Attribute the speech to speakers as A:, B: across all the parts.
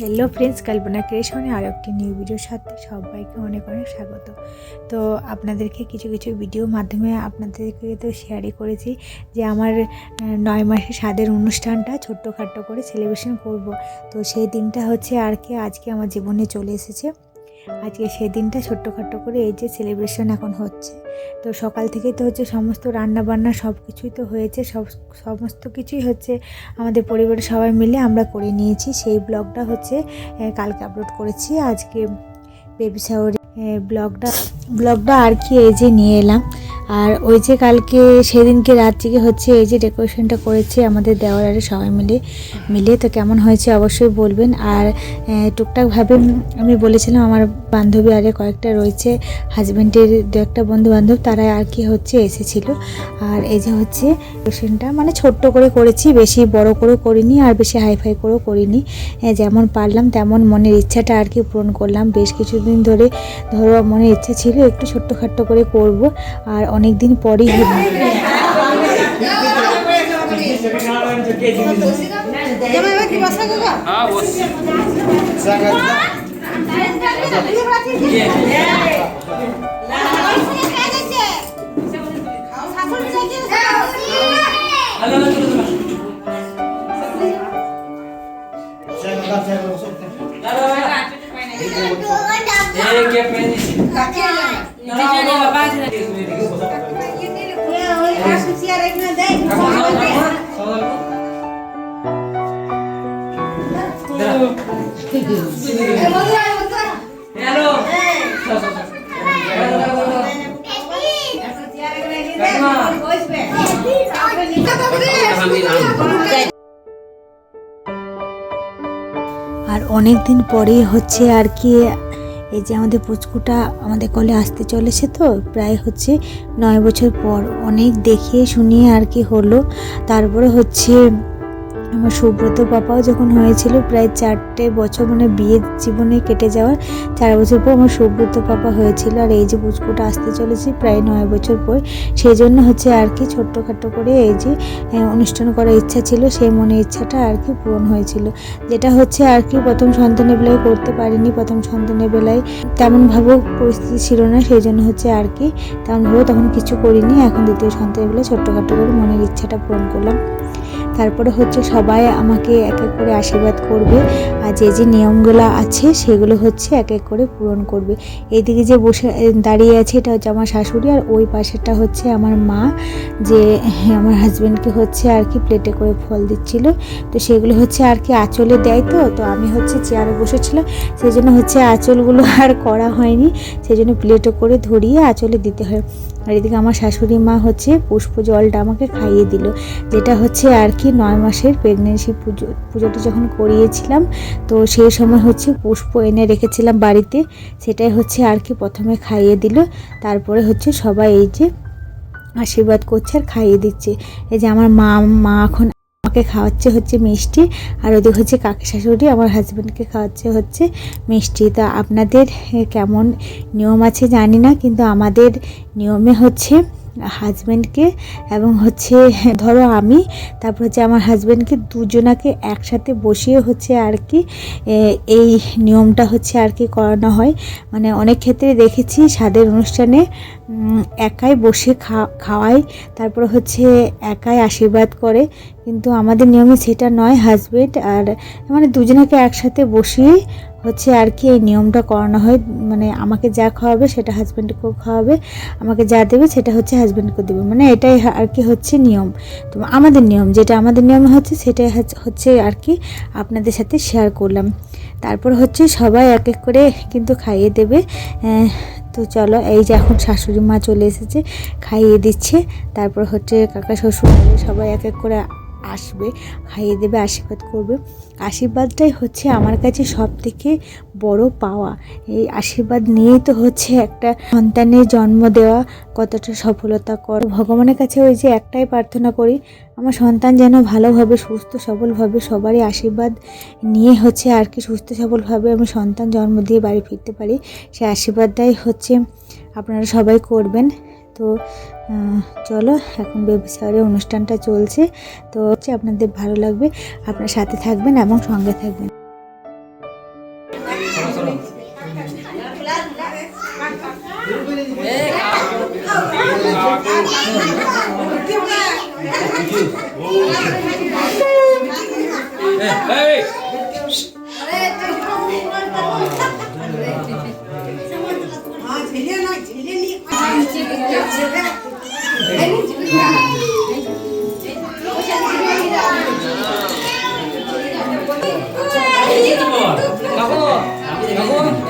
A: Hello friends কল্পনা ক্রিয়েশনে আর একটি new ভিডিওর সাথে সবাইকে অনেক অনেক স্বাগত। তো আপনাদেরকে কিছু কিছু ভিডিওর মাধ্যমে আপনাদেরকে তো শেয়ারই করেছি যে আমার নয় মাসে স্বাদের অনুষ্ঠানটা ছোট্টখাট্টো করে সেলিব্রেশন করব। তো সেই দিনটা হচ্ছে আর কি আজকে আমার জীবনে চলে এসেছে। আজকে সেদিনটা ছোট্টখাট্টো করে এই যে সেলিব্রেশন এখন হচ্ছে। তো সকাল থেকেই তো হচ্ছে সমস্ত রান্না বান্না সব কিছুই তো হয়েছে, সব, সমস্ত কিছুই হচ্ছে আমাদের পরিবারের সবাই মিলে আমরা করে নিয়েছি। সেই ব্লগটা হচ্ছে কালকে আপলোড করেছি। আজকে বেবি শাওয়ারে ব্লগটা ব্লগটা আর কি এই যে নিয়ে এলাম। আর ওই যে কালকে সেদিনকে রাত্রিকে হচ্ছে এই যে ডেকোরেশনটা করেছে আমাদের দেওয়ার আরে সবাই মিলে মিলে। তো কেমন হয়েছে অবশ্যই বলবেন। আর টুকটাকভাবে আমি বলেছিলাম আমার বান্ধবী আরে কয়েকটা রয়েছে হাজব্যান্ডের দু একটা বন্ধু বান্ধব তারা আর কি হচ্ছে এসেছিল। আর এই যে হচ্ছে ডেকোরেশনটা মানে ছোট্ট করে করেছি, বেশি বড় করে করিনি আর বেশি হাইফাই করেও করিনি। যেমন পারলাম তেমন মনের ইচ্ছাটা আর কি পূরণ করলাম। বেশ কিছুদিন ধরে ধরো মনের ইচ্ছা ছিল একটু ছোট্টখাট্ট করে করব আর অনেক দিন পরেই আর অনেক দিন পরেই হচ্ছে আর কি এই যে আমাদের পুচকুটা আমাদের কলে আসতে চলেছে তো, প্রায় হচ্ছে নয় বছর পর। অনেক দেখিয়ে শুনিয়ে আর কি হলো। তারপরে হচ্ছে আমার সুব্রত পাপাও যখন হয়েছিল প্রায় চারটে বছর মানে বিয়ের জীবনে কেটে যাওয়ার চার বছর পর আমার সুব্রত পাপা হয়েছিল। আর এই যে পুচকুটা আসতে চলেছে প্রায় নয় বছর পর সেই জন্য হচ্ছে আর কি ছোট্টখাট্টো করে এই যে অনুষ্ঠান করার ইচ্ছা ছিল, সেই মনের ইচ্ছাটা আর কি পূরণ হয়েছিল। যেটা হচ্ছে আর কি প্রথম সন্তানের বেলায় করতে পারিনি, প্রথম সন্তানের বেলায় তেমনভাবে পরিস্থিতি ছিল না সেই জন্য হচ্ছে আর কি তেমনভাবে তখন কিছু করিনি। এখন দ্বিতীয় সন্তানের বেলায় ছোট্টখাট্টো করে মনের ইচ্ছাটা পূরণ করলাম। তারপরে হচ্ছে সবাই আমাকে এক এক করে আশীর্বাদ করবে। আর যে যে নিয়মগুলো আছে, সেগুলো হচ্ছে এক এক করে পূরণ করবে। এইদিকে যে বসে দাঁড়িয়ে আছে, এটা হচ্ছে আমার শাশুড়ি। আর ওই পাশেরটা হচ্ছে আমার মা, যে আমার হাজব্যান্ডকে হচ্ছে আর কি প্লেটে করে ফল দিচ্ছিল। তো সেগুলো হচ্ছে আর কি আঁচলে দেয় তো তো আমি হচ্ছে চেয়ারে বসেছিলাম। সেই জন্য হচ্ছে আঁচলগুলো আর করা হয়নি। সেই জন্য প্লেটে করে ধরিয়ে আঁচলে দিতে হয়। আর এদিকে আমার শাশুড়ি মা হচ্ছে পুষ্প জলটা আমাকে খাইয়ে দিল। যেটা হচ্ছে আর কি নয় মাসের প্রেগনেন্সি পুজো, পুজোটা যখন করিয়েছিলাম, তো সেই সময় হচ্ছে পুষ্প এনে রেখেছিলাম বাড়িতে। সেটাই হচ্ছে আর কি প্রথমে খাইয়ে দিল। তারপরে হচ্ছে সবাই এই যে আশীর্বাদ করছে আর খাইয়ে দিচ্ছে। এই যে আমার মা মা এখন আমাকে খাওয়াচ্ছে হচ্ছে মিষ্টি, আর ওদের হচ্ছে কাকি শাশুড়ি, আমার হাজব্যান্ডকে খাওয়াচ্ছে হচ্ছে মিষ্টি। তা আপনাদের কেমন নিয়ম আছে জানি না, কিন্তু আমাদের নিয়মে হচ্ছে হাজব্যান্ডকে এবং হচ্ছে, ধরো আমি, তারপর হচ্ছে আমার হাজব্যান্ডকে দুজনাকে একসাথে বসিয়ে হচ্ছে আর কি এই নিয়মটা হচ্ছে আর কি করানো হয়। মানে অনেক ক্ষেত্রে দেখেছি স্বাদের অনুষ্ঠানে একাই বসে খা- খাওয়ায়, তারপর হচ্ছে একাই আশীর্বাদ করে। কিন্তু আমাদের নিয়মে সেটা নয় হাজবেন্ড আর মানে দুজনাকে একসাথে বসিয়ে হচ্ছে আর কি এই নিয়মটা করানো হয়। মানে আমাকে যা খাওয়াবে সেটা হাজব্যান্ডকেও খাওয়াবে, আমাকে যা দেবে সেটা হচ্ছে হাজব্যান্ডকে দেবে। মানে এটাই আর কি হচ্ছে নিয়ম। তো আমাদের নিয়ম, যেটা আমাদের নিয়ম হচ্ছে সেটাই হচ্ছে- আর কি আপনাদের সাথে শেয়ার করলাম। তারপর হচ্ছে সবাই এক এক করে কিন্তু খাইয়ে দেবে। তো চলো, এই যে এখন শাশুড়ি মা চলে এসেছে, খাইয়ে দিচ্ছে। তারপর হচ্ছে কাকা, শ্বশুর, সবাই এক এক করে আসবে খাইয়ে দেবে, আশীর্বাদ করবে। আশীর্বাদটাই হচ্ছে আমার কাছে সব থেকে বড় পাওয়া। এই আশীর্বাদ নিয়েই তো হচ্ছে একটা সন্তানের জন্ম দেওয়া, কতটা সফলতা কর। ভগবানের কাছে ওই যে একটাই প্রার্থনা করি, আমার সন্তান যেন ভালোভাবে, সুস্থ, সবলভাবে সবারই আশীর্বাদ নিয়ে হচ্ছে আর কি সুস্থ, সবলভাবে আমি সন্তান জন্ম দিয়ে বাড়ি ফিরতে পারি। সেই আশীর্বাদটাই হচ্ছে আপনারা সবাই করবেন। তো চলো এখন শাওয়ারের অনুষ্ঠানটা চলছে। তো হচ্ছে আপনাদের ভালো লাগবে, আপনার সাথে থাকবেন এবং সঙ্গে থাকবেন।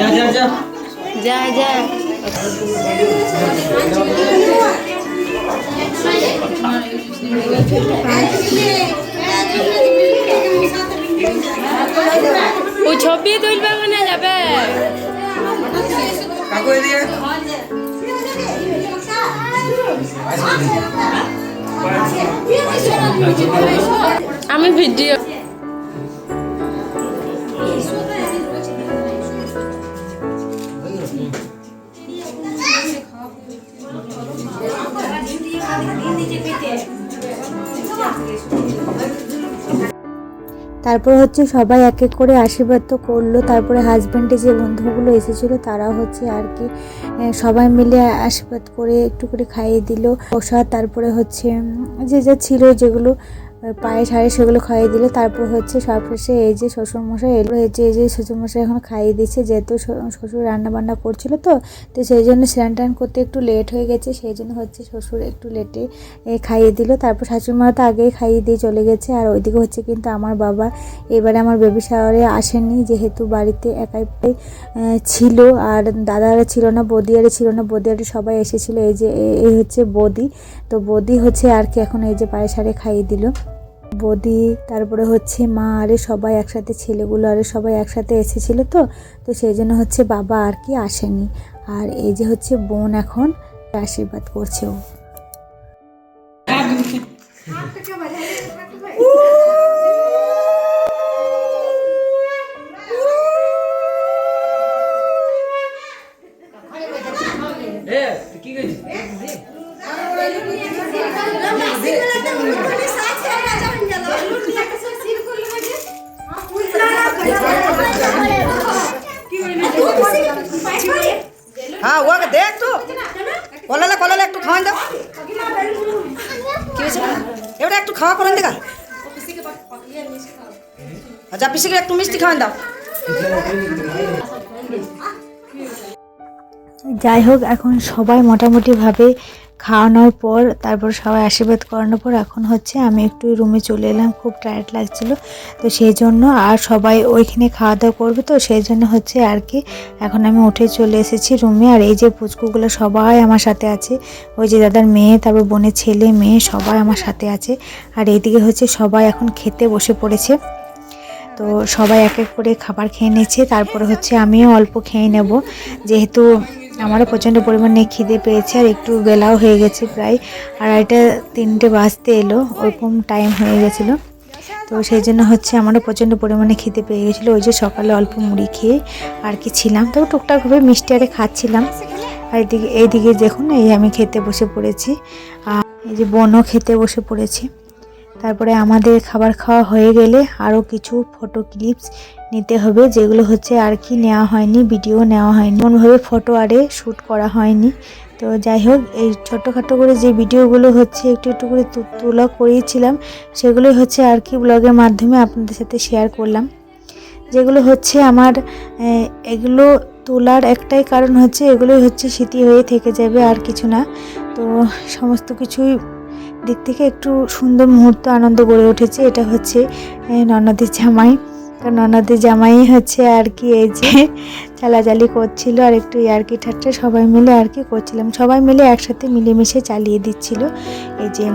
B: যা যা যা।
C: যা যা। ও ছবি তুলবে মানে যাবে।
B: কাকু এদিকে
C: আমি ভিডিও
A: তারপর হচ্ছে সবাই এক এক করে আশীর্বাদ তো করল। তারপরে হাজব্যান্ডে যে বন্ধুগুলো এসেছিল, তারা হচ্ছে আর কি সবাই মিলে আশীর্বাদ করে একটু করে খাইয়ে দিল। প্রসাদ, তারপরে হচ্ছে যে যা ছিল যেগুলো পায়ে সারে সেগুলো খাইয়ে দিল তারপর হচ্ছে সব সবশেষে এই যে শ্বশুরমশাই এলো যে, এই যে শ্বশুরমশাই এখন খাইয়ে দিচ্ছে, যেহেতু শ্বশুর রান্না বান্না করছিল তো তো সেই জন্য স্নান টান করতে একটু লেট হয়ে গেছে, সেই জন্য হচ্ছে শ্বশুর একটু লেটে খাইয়ে দিল। তারপর শাশুড়িমা তো আগেই খাইয়ে দিয়ে চলে গেছে, আর ওইদিকে হচ্ছে কিন্তু আমার বাবা এবারে আমার বেবি শাওয়ারে আসেনি যেহেতু বাড়িতে একাই ছিল, আর দাদারা ছিল না, বদিয়ারে ছিল না, বদিয়ারে সবাই এসেছিল, এই যে এই হচ্ছে বদি। তো বদি হচ্ছে আর কি এখন এই যে পায়ে সারে খাইয়ে দিল। বদি, তারপরে হচ্ছে মা, আরে সবাই একসাথে, ছেলেগুলো আরে সবাই একসাথে এসেছিল তো তো সেই জন্য হচ্ছে বাবা আর কি আসেনি। আর এই যে হচ্ছে বোন এখন আশীর্বাদ করছে ও।
B: কি
D: হ্যাঁ ওকে দে একটু। কলালে কলালে একটু খাওয়ান দাও কি হয়েছে এবারে একটু খাওয়া করেন দেখা। আচ্ছা পিসিকে একটু মিষ্টি খাওয়ান দাও।
A: যাই হোক এখন সবাই মোটামুটিভাবে খাওয়ানোর পর, তারপর সবাই আশীর্বাদ করানোর পর, এখন হচ্ছে আমি একটু রুমে চলে এলাম, খুব টায়ার্ড লাগছিল। তো সেই জন্য আর সবাই ওইখানে খাওয়া দাওয়া করবে তো, সেই জন্য হচ্ছে আর কি এখন আমি উঠে চলে এসেছি রুমে আর এই যে পুচকুগুলো সবাই আমার সাথে আছে, ওই যে দাদার মেয়ে, তারপর বোনের ছেলে মেয়ে সবাই আমার সাথে আছে। আর এইদিকে হচ্ছে সবাই এখন খেতে বসে পড়েছে। তো সবাই এক এক করে খাবার খেয়ে নিচ্ছে। তারপরে হচ্ছে আমিও অল্প খেয়ে নেব। যেহেতু আমারও প্রচণ্ড পরিমাণে খিদে পেয়েছে আর একটু বেলাও হয়ে গেছে প্রায়। আড়াইটা তিনটে বাজতে এলো, ওরকম টাইম হয়ে গেছিল। তো সেই জন্য হচ্ছে আমারও প্রচণ্ড পরিমাণে খিদে পেয়ে গেছিল। ওই যে সকালে অল্প মুড়ি খেয়ে আর কি ছিলাম। তো টুকটাকভাবে মিষ্টি আরে খাচ্ছিলাম। আর এদিকে, এইদিকে দেখুন, এই আমি খেতে বসে পড়েছি। আর এই যে বনও খেতে বসে পড়েছি। তারপরে আমাদের খাবার খাওয়া হয়ে গেলে আরও কিছু ফটো ক্লিপস নিতে হবে, যেগুলো হচ্ছে আর কি নেওয়া হয়নি ভিডিও নেওয়া হয়নি। কোনোভাবে ফটো আরে শ্যুট করা হয়নি। তো যাই হোক, এই ছোটোখাটো করে যে ভিডিওগুলো হচ্ছে একটু একটু করে তোলা করিয়েছিলাম সেগুলোই হচ্ছে আর কি ব্লগের মাধ্যমে আপনাদের সাথে শেয়ার করলাম। যেগুলো হচ্ছে আমার এগুলো তোলার একটাই কারণ হচ্ছে এগুলোই হচ্ছে স্মৃতি হয়ে থেকে যাবে আর কিছু না। তো সমস্ত কিছুই দিক থেকে একটু সুন্দর মুহূর্ত আনন্দ গড়ে উঠেছে। এটা হচ্ছে ননদের জামাই। ননদের জামাই হচ্ছে আর কি এই যে চালাচালি করছিল আর একটু ইয়ার্কি ঠাট্টা সবাই মিলে আর কি করছিলাম। সবাই মিলে একসাথে মিলেমিশে চালিয়ে দিচ্ছিল। এই যে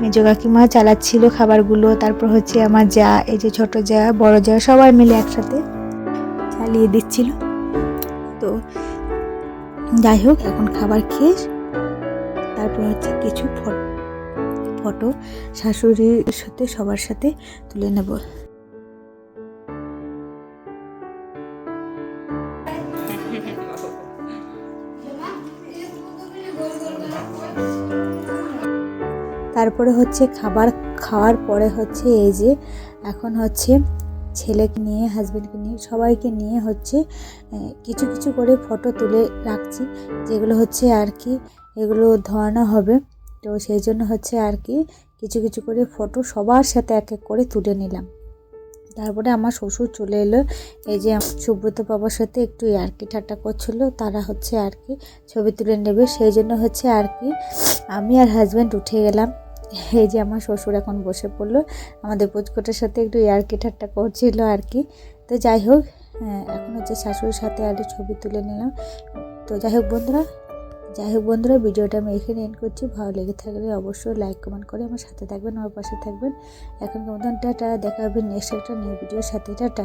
A: মেজো কাকিমা চালাচ্ছিল খাবারগুলো, তারপর হচ্ছে আমার যা, এই যে ছোট যা, বড় যা, সবাই মিলে একসাথে চালিয়ে দিচ্ছিল। তো যাই হোক, এখন খাবার খেয়ে তারপর হচ্ছে কিছু ফটো ফটো শাশুড়ির সাথে, সবার সাথে তুলে নেব। তারপরে হচ্ছে খাবার খাওয়ার পরে হচ্ছে এই যে, এখন হচ্ছে ছেলেকে নিয়ে হাজব্যান্ডকে নিয়ে, সবাইকে নিয়ে হচ্ছে কিছু কিছু করে ফটো তুলে রাখছি, যেগুলো হচ্ছে আর কি, এগুলো ধরানো হবে। তো সেই জন্য হচ্ছে আর কি কিছু কিছু করে ফটো সবার সাথে এক এক করে তুলে নিলাম। তারপরে আমার শ্বশুর চলে এলো। এই যে সুব্রত বাবার সাথে একটু আর কি ঠাট্টা করছিল তারা হচ্ছে আর কি ছবি তুলে নেবে। সেই জন্য হচ্ছে আর কি আমি আর হাজব্যান্ড উঠে গেলাম। এই যে আমার শ্বশুর এখন বসে পড়ল। আমাদের পুচকোটার সাথে একটু ইয়ার্কি ঠাট্টা করছিল আর কি। তো যাই হোক হ্যাঁ, এখন হচ্ছে শাশুড়ির সাথে আর ছবি তুলে নিলাম। তো যাই হোক বন্ধুরা যাই হোক বন্ধুরা, ভিডিওটা আমি এখানে এন্ড করছি। ভালো লেগে থাকলে অবশ্যই লাইক কমেন্ট করে আমার সাথে থাকবেন, আমার পাশে থাকবেন। এখন মতন টাটা, দেখা হবে নেক্সট একটা নিউ ভিডিওর সাথে। টাটা।